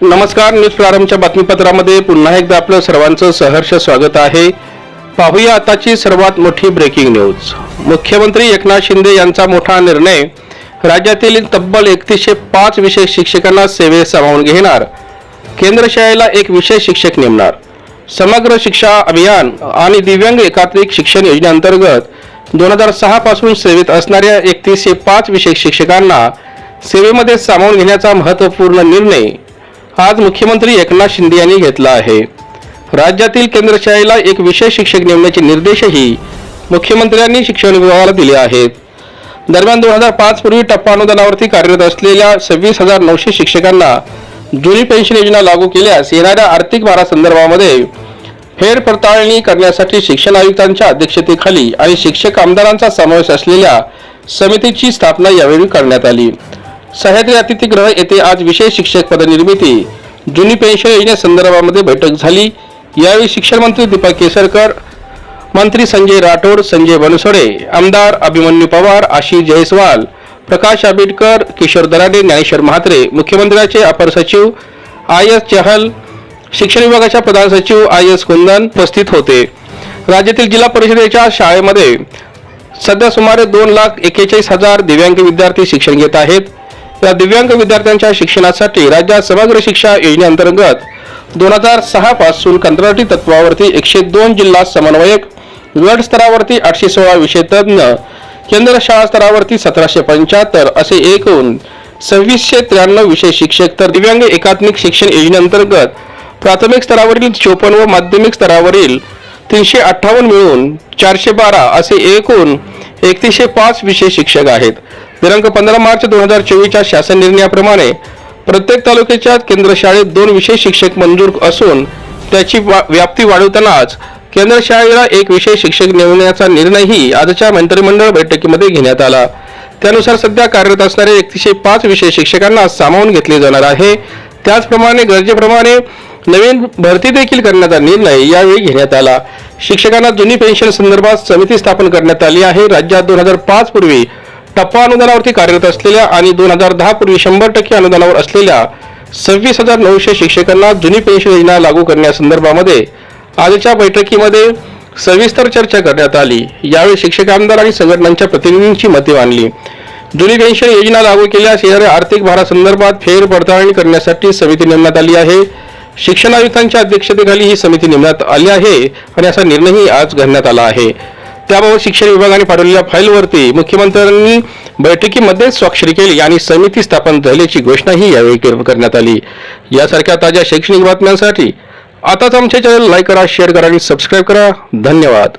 नमस्कार न्यूज प्रारंभच्या बातमीपत्रामध्ये पुन्हा एकदा आपलं सर्वांचं सहर्ष स्वागत आहे. पाहूया आताची सर्वात मोठी ब्रेकिंग न्यूज मुख्यमंत्री एकनाथ शिंदे यांचा मोठा निर्णय राज्यातील तब्बल एकतीसशे पाच विशेष शिक्षकांना सेवेत सामावून घेणार. केंद्र शाळेला एक विशेष शिक्षक नेमणार. समग्र शिक्षा अभियान आणि दिव्यांग एकात्मिक शिक्षण योजनेअंतर्गत दोन हजार सहा पासून सेवेत असणाऱ्या एकतीसशे पाच विशेष शिक्षकांना सेवेमध्ये सामावून घेण्याचा महत्त्वपूर्ण निर्णय आज मुख्यमंत्री एकनाथ शिंदे यांनी घेतला आहे. राज्यातील केंद्र शाळेला एक विशेष शिक्षक नेमण्याचे निर्देशही मुख्यमंत्र्यांनी शिक्षण विभागाला दिले आहेत. दरम्यान दोन हजार पाच पूर्वी टप्पा अनुदानावरती कार्यरत असलेल्या सव्वीस हजार नऊशे शिक्षकांना जुनी पेन्शन योजना लागू केल्यास येणाऱ्या आर्थिक भारासंदर्भामध्ये फेरपडताळणी करण्यासाठी शिक्षण आयुक्तांच्या अध्यक्षतेखाली आणि शिक्षक आमदारांचा समावेश असलेल्या समितीची स्थापना यावेळी करण्यात आली. सह्याद्री अतिथीगृह येथे आज विशेष शिक्षक पदनिर्मिती. जुनी पेन्शन योजनेसंदर्भामध्ये बैठक झाली. यावेळी शिक्षण मंत्री दीपक केसरकर मंत्री संजय राठोड संजय बनसोडे आमदार अभिमन्यू पवार आशिष जयस्वाल प्रकाश आंबेडकर किशोर दराडे ज्ञानेश्वर म्हात्रे मुख्यमंत्र्याचे अपर सचिव आय एस चहल शिक्षण विभागाच्या प्रधान सचिव आय एस कुंदन उपस्थित होते. राज्यातील जिल्हा परिषदेच्या शाळेमध्ये सध्या सुमारे दोन लाख एक्केचाळीस हजार दिव्यांग विद्यार्थी शिक्षण घेत आहेत. या दिव्यांग विद्यार्थ्यांच्या शिक्षणासाठी राज्यात समग्र शिक्षा योजनेअंतर्गत दोन हजार सहा पासून कंत्राटी तत्वावरती एकशे दोन जिल्हा समन्वयक गट स्तरावरती आठशे सोळा विषय तज्ज्ञ केंद्र शाळा स्तरावरती सतराशे पंच्याहत्तर असे एकूण सव्वीसशे त्र्याण्णव विषय शिक्षक तर दिव्यांग एकात्मिक शिक्षण योजनेअंतर्गत प्राथमिक स्तरावरील चोपन्न व माध्यमिक स्तरावरील तीनशे अठ्ठावन्न मिळून चारशे बारा असे एकूण एकतीसशे पाच विषय शिक्षक आहेत. दिनांक पंधरा मार्च दोन हजार चोवीसच्या शासन निर्णयाप्रमाणे प्रत्येक तालुक्याच्या केंद्र शाळेत दोन विशेष शिक्षक मंजूर असून त्याची व्याप्ती वाढवतानाच केंद्र शाळेला एक विशेष शिक्षक नेमण्याचा निर्णयही आजच्या मंत्रिमंडळ बैठकीमध्ये घेण्यात आला. त्यानुसार सध्या कार्यरत असणारे एकतीसशे पाच विषय शिक्षकांना सामावून घेतले जाणार आहे. त्याचप्रमाणे गरजेप्रमाणे नवीन भरती देखील करण्याचा निर्णय यावेळी घेण्यात आला. शिक्षकांना जुनी पेन्शन संदर्भात समिती स्थापन करण्यात आली आहे. राज्यात दोन हजार पाच पूर्वी टप्पा अनुदानावरती कार्यरत असलेल्या आणि दोन हजार दहा पूर्वी शंभर टक्के अनुदानावर असलेल्या सव्वीस हजार नऊशे शिक्षकांना जुनी पेन्शन योजना लागू करण्यासंदर्भामध्ये आजच्या बैठकीमध्ये सविस्तर चर्चा करण्यात आली. यावेळी शिक्षक आमदार आणि संघटनांच्या प्रतिनिधींची मते मांडली. जुनी पेन्शन योजना लागू केल्यास येणाऱ्या आर्थिक भारासंदर्भात फेर पडताळणी करण्यासाठी समिती नेमण्यात आली आहे. शिक्षण आयुक्तांच्या अध्यक्षतेखाली ही समिती नेमण्यात आली आहे आणि असा निर्णयही आज घेण्यात आला आहे. त्याबाबत शिक्षण विभागाने पाठवलेल्या फाईलवरती मुख्यमंत्र्यांनी बैठकीमध्ये स्वाक्षरी केली आणि समिती स्थापन झाल्याची घोषणाही यावेळी करण्यात आली. यासारख्या ताज्या शैक्षणिक बातम्यांसाठी आताच आमचे चॅनल लाईक करा शेअर करा आणि सबस्क्राईब करा. धन्यवाद.